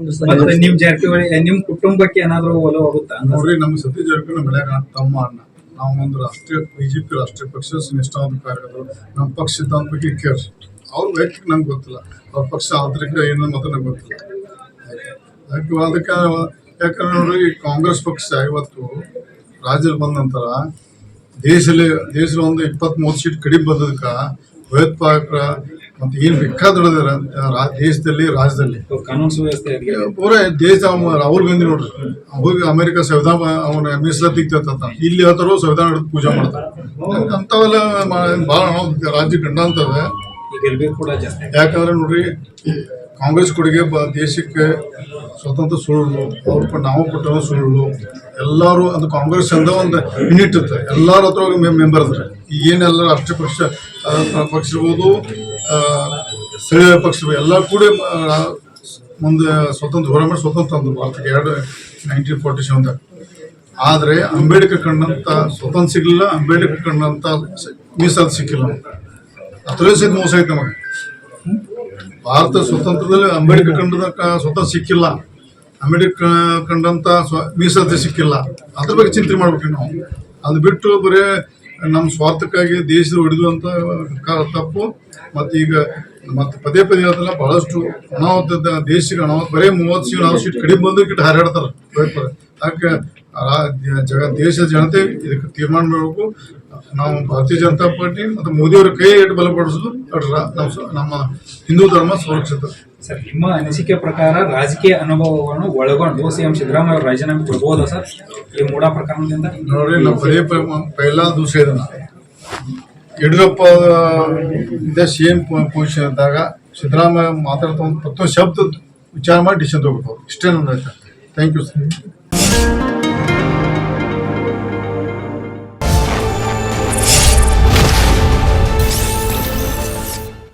ಮತ್ತೆ ನಿಮ್ ಜಾರಕಿಹೊಳಿ ನಿಮ್ ಕುಟುಂಬಕ್ಕೆ ಏನಾದ್ರು ಒಲವು ಆಗುತ್ತಾ ನೋಡ್ರಿ ನಮ್ಮ ಸತೀಶ್ ಜಾರಕಿಹೊಳಿ ಬೆಳೆಗ ತಮ್ಮ ಅಣ್ಣ ನಾವು ಒಂದು ರಾಷ್ಟ್ರೀಯ ಬಿಜೆಪಿ ರಾಷ್ಟ್ರೀಯ ಪಕ್ಷ ನಿಷ್ಠಾವಂತ ಕಾರ್ಯಕರ್ತರು. ನಮ್ಮ ಪಕ್ಷ ಸಿದ್ಧಾಂತ ಬಗ್ಗೆ ಕೇಳಿ ಅವ್ರ ವೈಯಕ್ತಿಕ ನಂಗೆ ಗೊತ್ತಿಲ್ಲ. ಅವ್ರ ಪಕ್ಷ ಆಂತರಿಕ ಏನು ಮಾತ್ರ ನಂಗೆ ಗೊತ್ತಿಲ್ಲ. ಅದಕ್ಕೆ ಅದಕ್ಕೆ ಯಾಕಂದ್ರೆ ನೋಡ್ರಿ ಈ ಕಾಂಗ್ರೆಸ್ ಪಕ್ಷ ಇವತ್ತು ರಾಜ್ಯದಲ್ಲಿ ಬಂದ ನಂತರ ದೇಶದಲ್ಲಿ ದೇಶದ ಒಂದು ಇಪ್ಪತ್ತ್ ಮೂವತ್ತು ಸೀಟ್ ಕಡಿಮೆ ಬಂದದಕ್ಕೆ ಭಯೋತ್ಪಾದಕರ ಮತ್ತೆ ಏನು ಬೇಕಾದ್ರೆ ದೇಶದಲ್ಲಿ ರಾಜ್ಯದಲ್ಲಿ. ಕಾನೂನು ಸುವ್ಯವಸ್ಥೆ ಇರ್ಲಿ. ಪೂರ ದೇಶ ಅವ್ರ ರಾಹುಲ್ ಗಾಂಧಿ ನೋಡ್ರಿ. ಹೋಗಿ ಅಮೆರಿಕ ಸಂವಿಧಾನ ಅವನ ಮೀಸಲಾತಿ ಇಲ್ಲಿ ಹೇಳ್ತಾರೋ ಸಂವಿಧಾನ ಹಿಡಿದು ಪೂಜೆ ಮಾಡ್ತಾರೆ. ಅಂಥವೆಲ್ಲ ಭಾಳ ರಾಜ್ಯ ಈಗ ಗೆಲ್ಬೇಕು ಯಾಕಂದ್ರೆ ನೋಡ್ರಿ ಕಾಂಗ್ರೆಸ್ ಕೊಡುಗೆ ಬ ದೇಶಕ್ಕೆ ಸ್ವತಂತ್ರ ಸುಳ್ಳು, ಅವ್ರ ಕೊಟ್ಟು ನಾವು ಕೊಟ್ಟರು ಸುಳ್ಳು, ಎಲ್ಲರೂ ಅದು ಕಾಂಗ್ರೆಸ್ ಅಂದ ಒಂದು ಯೂನಿಟ್ ಇರ್ತದೆ ಎಲ್ಲರ ಹತ್ರ ಮೆಂಬರ್ ಈಗ ಏನೆಲ್ಲ ರಾಷ್ಟ್ರೀಯ ಪಕ್ಷ ಪಕ್ಷ ಇರ್ಬೋದು ಸ್ಥಳೀಯ ಪಕ್ಷ ಎಲ್ಲ ಕೂಡ ಮುಂದೆ ಸ್ವತಂತ್ರ, ಹೋರಾಟ ಸ್ವತಂತ್ರ ಅಂದ್ರು ಭಾರತಕ್ಕೆ ಎರಡು ನೈನ್ಟೀನ್ ಫೋರ್ಟಿ ಸೆವೆನ್ದಾಗ ಆದರೆ ಅಂಬೇಡ್ಕರ್ ಕಂಡಂತ ಸ್ವತಂತ್ರ ಸಿಗಲಿಲ್ಲ, ಅಂಬೇಡ್ಕರ್ ಕಂಡಂತ ಮೀಸಲ್ ಸಿಕ್ಕಿಲ್ಲ. ಸಹಿತ ಮೋಸ ಐತೆ ನಮಗೆ. ಭಾರತ ಸ್ವತಂತ್ರದಲ್ಲಿ ಅಂಬೇಡ್ಕರ್ ಕಂಡದ ಸ್ವತಂತ್ರ ಸಿಕ್ಕಿಲ್ಲ. ಅಂಬೇಡ್ಕರ್ ಕಂಡಂತ ಸಿಕ್ಕಿಲ್ಲ. ಅದ್ರ ಬಗ್ಗೆ ಚಿಂತೆ ಮಾಡ್ಬೇಕು ನಾವು. ಅದು ಬಿಟ್ಟು ಬರೀ ನಮ್ಮ ಸ್ವಾರ್ಥಕ್ಕಾಗಿ ದೇಶದ ಹೊಡೆದು ಅಂತ ತಪ್ಪು. ಮತ್ತು ಈಗ ಮತ್ತೆ ಪದೇ ಪದೇ ಅದೆಲ್ಲ ಬಹಳಷ್ಟು ಅನಾಹುತ ದೇಶಕ್ಕೆ ಅನಾಹುತ ಬರೀ ಮೂವತ್ತು ಸೀಟ್ ನಾವು ಸೀಟ್ ಕಡಿಮೆ ಬಂದು ಇಟ್ಟು ಹಾರಾಡ್ತಾರೆ. ಭಯೋತ್ಪಾದಕ. ಜಗ ದೇಶದ ಜನತೆ ಇದಕ್ಕೆ ತೀರ್ಮಾನ ಮಾಡಬೇಕು. ನಾವು ಭಾರತೀಯ ಜನತಾ ಪಾರ್ಟಿ ಮತ್ತು ಮೋದಿಯವರ ಕೈ ಇಟ್ಟು ಬಲಪಡಿಸೋದು ನಮ್ಮ ಹಿಂದೂ ಧರ್ಮ ಸುರಕ್ಷಿತ. ಸರ್ ನಿಮ್ಮ ಅನಿಸಿಕೆ ಪ್ರಕಾರ ರಾಜಕೀಯ ಅನುಭವವನ್ನು ಒಳಗೊಂಡು ಸಿಎಂ ಸಿದ್ದರಾಮಯ್ಯ ಅವರು ರಾಜೀನಾಮೆ ಕೊಡ್ಬೋದಾ ಸರ್? ಈ ಮೂಡಾ ಪ್ರಕರಣದಿಂದ? ನೋಡ್ರಿ ನಾವು ಬರೀ ಪೈಲ ಇದನ್ನ. ಯಡಿಯೂರಪ್ಪ ಸಿ ಸೇಮ್ ಪೊಸಿಷನ್ ಇದ್ದಾಗ ಸಿದ್ದರಾಮಯ್ಯ ಮಾತಾಡ್ತಾ ಒಂದು ಪ್ರತಿಯೊಂದು ಶಬ್ದ ವಿಚಾರ ಮಾಡಿ ಡಿಸಿಷನ್ ತಗೋಬೇಕು ಇಷ್ಟೇ ನನ್ನ ಥ್ಯಾಂಕ್ ಯು ಸರ್.